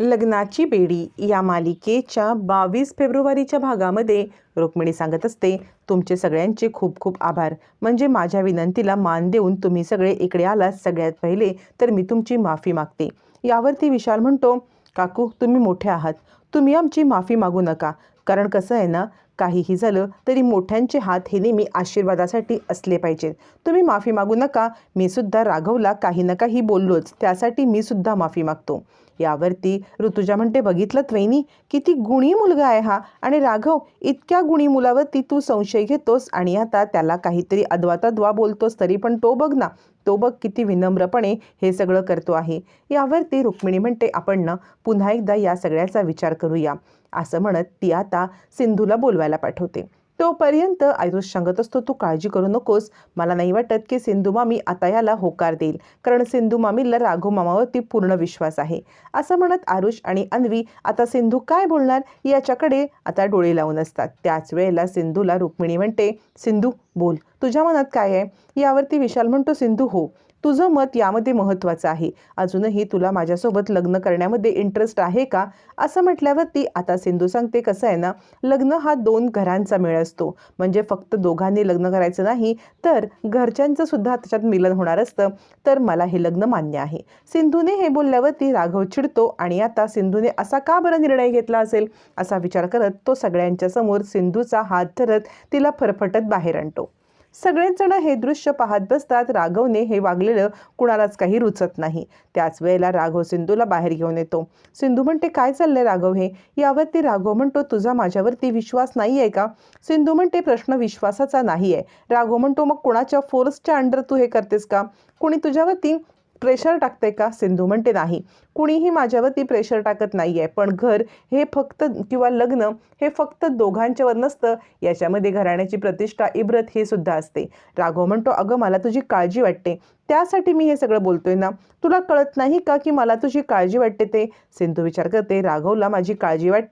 लग्नाची बेडी या मालिकेच्या बावीस फेब्रुवारीच्या भागामध्ये रुक्मिणी सांगत असते तुमचे सगळ्यांचे खूप खूप आभार. म्हणजे माझ्या विनंतीला मान देऊन तुम्ही सगळे इकडे आलात सगळ्यात पहिले तर मी तुमची माफी मागते. यावरती विशाल म्हणतो काकू तुम्ही मोठे आहात. तुम्ही आमची माफी मागू नका. कारण कसं आहे ना काहीही झालं तरी मोठ्यांचे हात हे नेहमी आशीर्वादासाठी असले पाहिजेत. तुम्ही माफी मागू नका. मी सुद्धा राघवला काही ना काही बोललोच. त्यासाठी मी सुद्धा माफी मागतो. यावरती ऋतुजा म्हणते बघितलं त्वैनी किती गुणी मुलगा आहे हा. आणि राघव इतक्या गुणी मुलावरती तू संशय घेतोस आणि आता त्याला काहीतरी अद्वातद्वा बोलतोस तरी पण तो बघ ना. तो बघ किती विनम्रपणे हे सगळं करतो आहे. यावरती रुक्मिणी म्हणते आपण ना पुन्हा एकदा या सगळ्याचा विचार करूया. असं म्हणत ती आता सिंधूला बोलवायला पाठवते. तोपर्यंत आयुष सांगत असतो तू काळजी करू नकोस. मला नाही वाटत की सिंधू मामी आता याला होकार देईल. कारण सिंधू मामीला राघव मामावरती पूर्ण विश्वास आहे. असं म्हणत आरुष आणि अन्वी आता सिंधू काय बोलणार? याच्याकडे आता डोळे लावून असतात. त्याच वेळेला सिंधूला रुक्मिणी म्हणते सिंधू बोल. तुझ्या मनात काय आहे? यावरती विशाल म्हणतो सिंधू हो. तुझं मत यामध्ये महत्त्वाचं आहे. अजूनही तुला माझ्यासोबत लग्न करण्यामध्ये इंटरेस्ट आहे का? असं म्हटल्यावरती आता सिंधू सांगते कसं आहे ना लग्न हा दोन घरांचा मेळ असतो. म्हणजे फक्त दोघांनी लग्न करायचं नाही तर घरच्यांचं सुद्धा त्याच्यात मिलन होणार असतं. तर मला हे लग्न मान्य आहे. सिंधूने हे बोलल्यावरती राघव चिडतो आणि आता सिंधूने असा का बरं निर्णय घेतला असेल? असा विचार करत तो सगळ्यांच्या समोर सिंधूचा हात धरत तिला फरफटत बाहेर आणतो. सगळेच जण हे दृश्य पाहत बसतात. राघवने हे वागलेलं कुणालाच काही रुचत नाही. त्याच वेळेला राघव सिंधूला बाहेर घेऊन येतो. सिंधू म्हणते काय चाललंय राघव हे? यावरती राघव म्हणतो तुझा माझ्यावरती विश्वास नाही आहे का? सिंधू म्हणते प्रश्न विश्वासाचा नाही आहे राघव म्हणतो मग कुणाच्या फोर्सच्या अंडर तू हे करतेस का? कुणी तुझ्यावरती प्रेशर टाकते का सिंधू? म्हणते नाही. कुणीही माझ्यावरती प्रेशर टाकत नाही आहे पण घर हे फक्त किंवा लग्न हे फक्त दोघांच्यावर नसतं. याच्यामध्ये घराण्याची प्रतिष्ठा इब्रत हे सुद्धा असते. राघव म्हणतो अगं मला तुझी काळजी वाटते. त्यासाठी मी हे सगळं बोलतोय ना. तुला कळत नाही का की मला तुझी काळजी वाटते ते? सिंधू विचार करते राघवला माझी काळजी वाट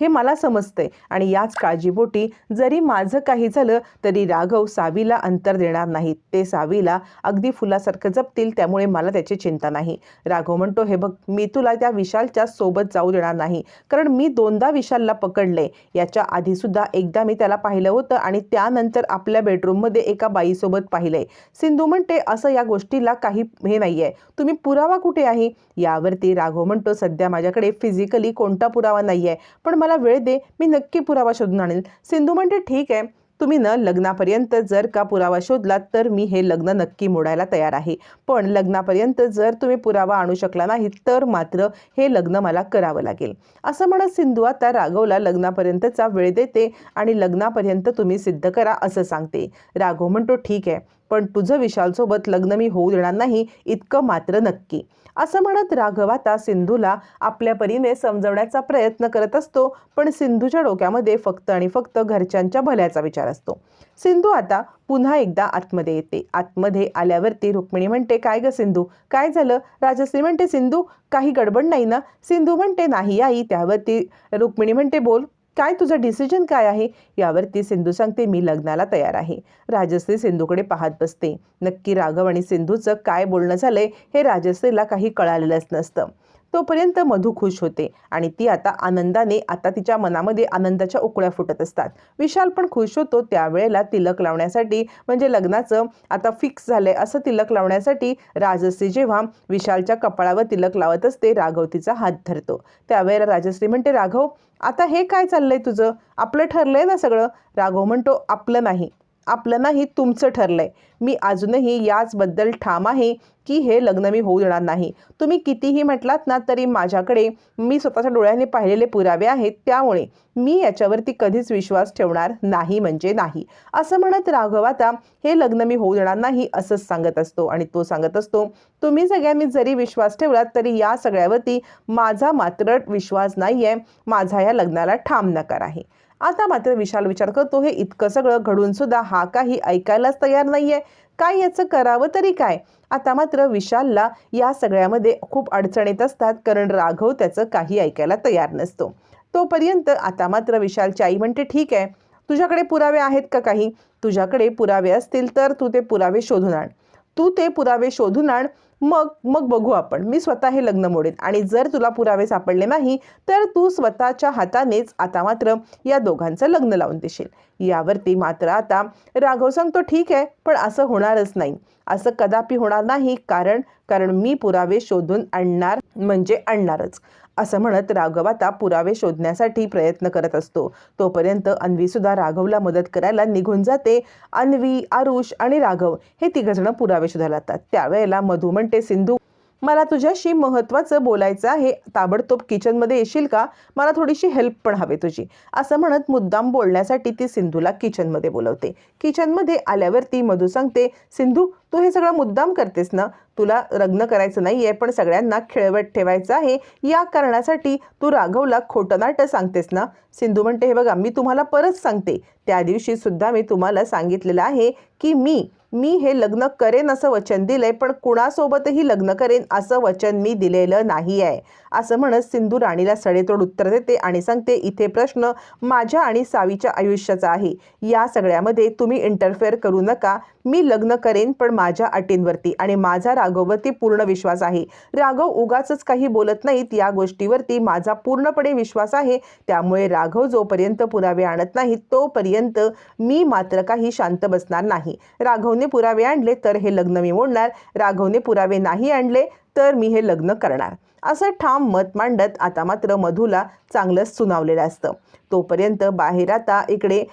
हे मला समजतंय. आणि याच काळजीपोटी जरी माझं काही झालं तरी राघव सावीला अंतर देणार नाहीत. ते सावीला अगदी फुलासारखं जपतील त्यामुळे मला त्याची चिंता नाही. राघव म्हणतो हे बघ मी तुला त्या विशालच्या सोबत जाऊ देणार नाही. कारण मी दोनदा विशालला पकडले याच्या आधीसुद्धा एकदा मी त्याला पाहिलं होतं आणि त्यानंतर आपल्या बेडरूममध्ये एका बाईसोबत पाहिलंय. सिंधू म्हणते असं या गोष्टीला काही हे नाही आहे तुम्ही पुरावा कुठे आहे? यावरती राघव म्हणतो सध्या माझ्याकडे फिजिकली कोणता पुरावा नाही आहे पण मला वेळ दे मी नक्की पुरावा शोधून आणेल. सिंधू म्हणते ठीक आहे. तुम्ही न लग्नापर्यंत जर का पुरावा शोधलात तर मी हे लग्न नक्की मोडायला तयार आहे. पण लग्नापर्यंत जर तुम्ही पुरावा आणू शकला नाही तर मात्र हे लग्न मला करावं लागेल. असं म्हणत सिंधू आता राघवला लग्नापर्यंतचा वेळ देते आणि लग्नापर्यंत तुम्ही सिद्ध करा असं सांगते. राघव म्हणतो ठीक आहे. पण तुझं विशालसोबत लग्न मी होऊ देणार नाही इतकं मात्र नक्की. असं म्हणत राघव आता सिंधूला आपल्या परीने समजवण्याचा प्रयत्न करत असतो पण सिंधूच्या डोक्यामध्ये फक्त आणि फक्त घरच्यांच्या भल्याचा विचार असतो. सिंधू आता पुन्हा एकदा आतमध्ये येते. आतमध्ये आल्यावरती रुक्मिणी म्हणते काय ग सिंधू? काय झालं? राजश्री म्हणते सिंधू काही गडबड नाही ना? सिंधू म्हणते नाही आई. त्यावरती रुक्मिणी म्हणते बोल. काय तुझं डिसिजन काय आहे? यावरती सिंधू सांगते मी लग्नाला तयार आहे. राजश्री सिंधूकडे पाहत बसते. नक्की राघव आणि सिंधूचं काय बोलणं झालंय हे राजश्रीला काही कळालेलंच नसतं. तोपर्यंत मधू खुश होते आणि ती आता आनंदाने आता तिच्या मनामध्ये आनंदाच्या उकळ्या फुटत असतात. विशाल पण खुश होतो त्यावेळेला तिलक लावण्यासाठी म्हणजे लग्नाचं आता फिक्स झालंय असं तिलक लावण्यासाठी राजश्री जेव्हा विशालच्या कपाळावर तिलक लावत असते राघव तिचा हात धरतो. त्यावेळेला राजश्री म्हणते राघव आता हे काय चाललंय तुझं? आपलं ठरलंय ना सगळं? राघव म्हणतो आपलं नाही. आपलं नाही तुमचं ठरलंय. मी अजूनही याचबद्दल ठाम आहे की हे लग्न मी होऊ देणार नाही. तुम्ही कितीही म्हटलात ना तरी माझ्याकडे मी स्वतःच्या डोळ्याने पाहिलेले पुरावे आहेत त्यामुळे मी याच्यावरती कधीच विश्वास ठेवणार नाही म्हणजे नाही. असं म्हणत राघव आता हे लग्न मी होऊ देणार नाही असंच सांगत असतो आणि तो सांगत असतो तुम्ही सगळ्यांनी जरी विश्वास ठेवलात तरी या सगळ्यावरती माझा मात्र विश्वास नाही आहे माझा या लग्नाला ठाम नकार आहे. आता मात्र विशाल विचार करतो हे इतकं सगळं घडून सुद्धा हा काही ऐकायलाच तयार नाहीये. काय याचं करावं तरी काय? आता मात्र विशालला या सगळ्यामध्ये खूप अडचणीत असतात कारण राघव त्याचं काही ऐकायला तयार नसतो. तोपर्यंत आता मात्र विशालची आई म्हणते ठीक आहे तुझ्याकडे पुरावे आहेत का काही? तुझ्याकडे पुरावे असतील तर तू ते पुरावे शोधून आण. तू ते पुरावे शोधून आण मग मग बघू आपण. मी स्वतः हे लग्न मोडेन. आणि जर तुला पुरावे सापडले नाही तर तू स्वतःच्या हातानेच आता मात्र या दोघांचं लग्न लावून देशील. यावरती मात्र आता राघव सांगतो ठीक आहे पण असं होणारच नाही. असं कदापि होणार नाही कारण कारण मी पुरावे शोधून आणणार म्हणजे आणणारच. असं म्हणत राघव आता पुरावे शोधण्यासाठी प्रयत्न करत असतो. तोपर्यंत अन्वीसुद्धा राघवला मदत करायला निघून जाते. अन्वी आरुष आणि राघव हे तिघजण पुरावे शोधायला जातात त्यावेळेला मधू म्हणते सिंधू मला तुझ्याशी महत्त्वाचं बोलायचं आहे ताबडतोब किचनमध्ये येशील का? मला थोडीशी हेल्प पण हवी तुझी. असं म्हणत मुद्दाम बोलण्यासाठी ती सिंधूला किचनमध्ये बोलवते. किचनमध्ये आल्यावरती मधू सांगते सिंधू तू हे सगळं मुद्दाम करतेस ना? तुला लग्न करायचं नाही आहे पण सगळ्यांना खेळवत ठेवायचं आहे. या कारणासाठी तू राघवला खोटं नाटं सांगतेस ना? सिंधू म्हणते हे बघा मी तुम्हाला परत सांगते. त्या दिवशी सुद्धा मी तुम्हाला सांगितलेलं आहे की मी मी हे लग्न करेन असं वचन दिलंय पण कुणासोबतही लग्न करेन असं वचन मी दिलेलं नाही आहे असं म्हणत सिंधू राणीला सडेतोड उत्तर देते आणि सांगते इथे प्रश्न माझ्या आणि सावीच्या आयुष्याचा आहे. या सगळ्यामध्ये तुम्ही इंटरफेअर करू नका. मी लग्न करेन पण माझ्या अटींवरती आणि माझा राघववरती पूर्ण विश्वास आहे. राघव उगाच काही बोलत नाहीत. या गोष्टीवरती माझा पूर्णपणे विश्वास आहे. त्यामुळे राघव जोपर्यंत पुरावे आणत नाही तोपर्यंत मी मात्र काही शांत बसणार नाही. राघवने पुरावे आणले तर हे लग्न मी मोडणार राघवने पुरावे नाही आणले तर मी हे लग्न करणार. असं ठाम मत मांडत आता मात्र मधूला चांगलंच सुनावलेलं असतं. तोपर्यंत बाहेर आता इकडे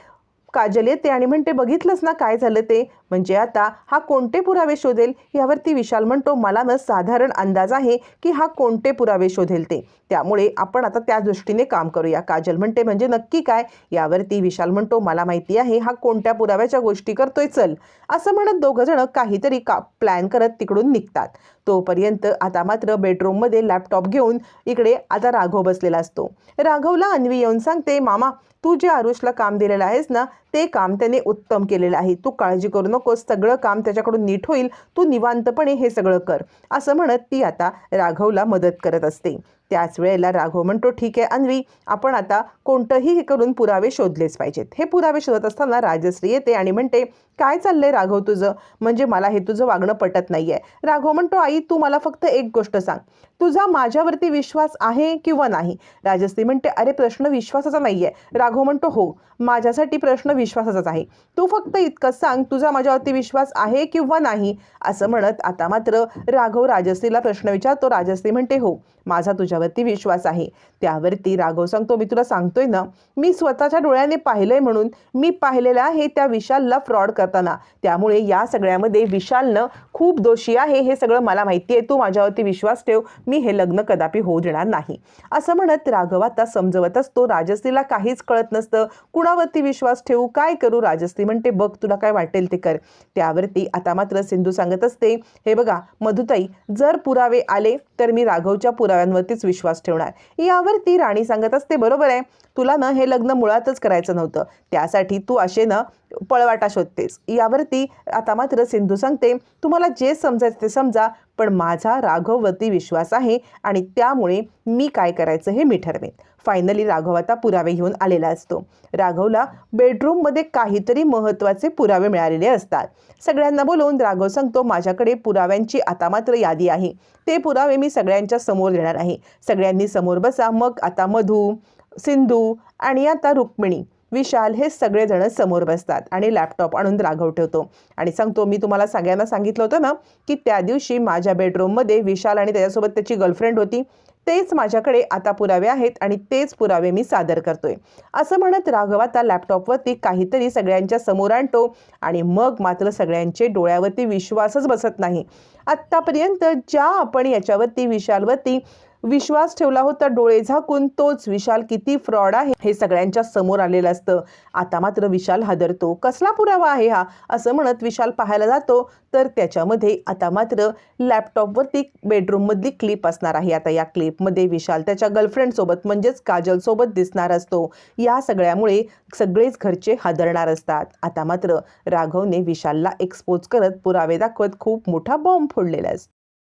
काजल येते आणि म्हणते बघितलंच ना काय झालं ते? म्हणजे आता हा कोणते पुरावे शोधेल यावरती विशाल म्हणतो मला ना साधारण अंदाज आहे की हा कोणते पुरावे शोधेल ते. त्यामुळे आपण आता त्या दृष्टीने काम करूया. काजल म्हणते म्हणजे नक्की काय? यावरती विशाल म्हणतो मला माहिती आहे हा कोणत्या पुराव्याच्या गोष्टी करतोय चल. असं म्हणत दोघंजणं काहीतरी का प्लॅन करत तिकडून निघतात. तोपर्यंत आता मात्र बेडरूममध्ये लॅपटॉप घेऊन इकडे आता राघव बसलेला असतो. राघवला अन्वी येऊन सांगते मामा तू जे आरुषला काम दिलेलं आहेस ना ते काम त्याने उत्तम केलेलं आहे. तू काळजी करू नकोस सगळं काम त्याच्याकडून नीट होईल तू निवांतपणे हे सगळं कर. असं म्हणत ती आता राघवला मदत करत असते. त्याच वेळेला राघव म्हणतो ठीक आहे अन्वी आपण आता कोणतंही हे करून पुरावे शोधलेच पाहिजेत. हे पुरावे शोधत असताना राजश्री येते आणि म्हणते काय चाललंय राघव तुझं? म्हणजे मला हे तुझं वागणं पटत नाही आहे राघव म्हणतो आई तू मला फक्त एक गोष्ट सांग. तुझा माझ्यावरती विश्वास आहे किंवा नाही? राजश्री म्हणते अरे प्रश्न विश्वासाचा नाही आहे राघव म्हणतो हो माझ्यासाठी प्रश्न विश्वासाचाच आहे. तू फक्त इतकंच सांग तुझा माझ्यावरती विश्वास आहे किंवा नाही? असं म्हणत आता मात्र राघव राजश्रीला प्रश्न विचारतो. राजश्री म्हणते हो माझा तुझ्या माझ्यावरती विश्वास आहे. त्यावरती राघव सांगतो मी तुला सांगतोय ना मी स्वतःच्या डोळ्याने पाहिलंय म्हणून मी पाहिलेलं आहे त्या विशालला फ्रॉड करताना. त्यामुळे या सगळ्यामध्ये विशालनं खूप दोषी आहे हे सगळं मला माहिती आहे. तू माझ्यावरती विश्वास ठेव मी हे लग्न कदापि होऊ देणार नाही. असं म्हणत राघव आता समजवत असतो. राजश्रीला काहीच कळत नसतं. कुणावरती विश्वास ठेवू? काय करू? राजश्री म्हणते बघ तुला काय वाटेल ते कर. त्यावरती आता मात्र सिंधू सांगत असते हे बघा मधुताई जर पुरावे आले तर मी राघवच्या पुराव्यांवरतीच विश्वास ठेवणार. यावरती राणी सांगत असते बरोबर आहे. तुला ना हे लग्न मुळातच करायचं नव्हतं. त्यासाठी तू असे ना पळवाटा शोधतेस. यावरती आता मात्र सिंधू सांगते तुम्हाला जे समजायचं ते समजा पण माझा राघववरती विश्वास आहे आणि त्यामुळे मी काय करायचं हे मी ठरवेन. फायनली राघव आता पुरावे घेऊन आलेला असतो. राघवला बेडरूममध्ये काहीतरी महत्त्वाचे पुरावे मिळालेले असतात. सगळ्यांना बोलवून राघव सांगतो माझ्याकडे पुराव्यांची आता मात्र यादी आहे. ते पुरावे मी सगळ्यांच्या समोर देणार आहे. सगळ्यांनी समोर बसा. मग आता मधू सिंधू आणि आता रुक्मिणी विशाल हे सगळेजण समोर बसतात आणि लॅपटॉप आणून राघव ठेवतो. आणि सांगतो मी तुम्हाला सगळ्यांना सांगितलं होतं ना की त्या दिवशी माझ्या बेडरूममध्ये विशाल आणि त्याच्यासोबत त्याची गर्लफ्रेंड होती. तेच माझ्याकडे आता पुरावे आहेत आणि तेच पुरावे मी सादर करतोय. असं म्हणत राघव आता लॅपटॉपवरती काहीतरी सगळ्यांच्या समोर आणतो आणि मग मात्र सगळ्यांचे डोळ्यावरती विश्वासच बसत नाही. आत्तापर्यंत ज्या आपण याच्यावरती विशालवरती विश्वास ठेवला होता डोळे झाकून तोच विशाल किती फ्रॉड आहे हे सगळ्यांच्या समोर आलेलं असतं. आता मात्र विशाल हादरतो. कसला पुरावा आहे हा? असं म्हणत विशाल पाहायला जातो. तर त्याच्यामध्ये आता मात्र लॅपटॉपवरती बेडरूममधली क्लिप असणार आहे. आता या क्लिपमध्ये विशाल त्याच्या गर्लफ्रेंडसोबत म्हणजेच काजलसोबत दिसणार असतो. या सगळ्यामुळे सगळेच घरचे हादरणार असतात. आता मात्र राघवने विशालला एक्सपोज करत पुरावे दाखवत खूप मोठा बॉम्ब फोडलेला असतो.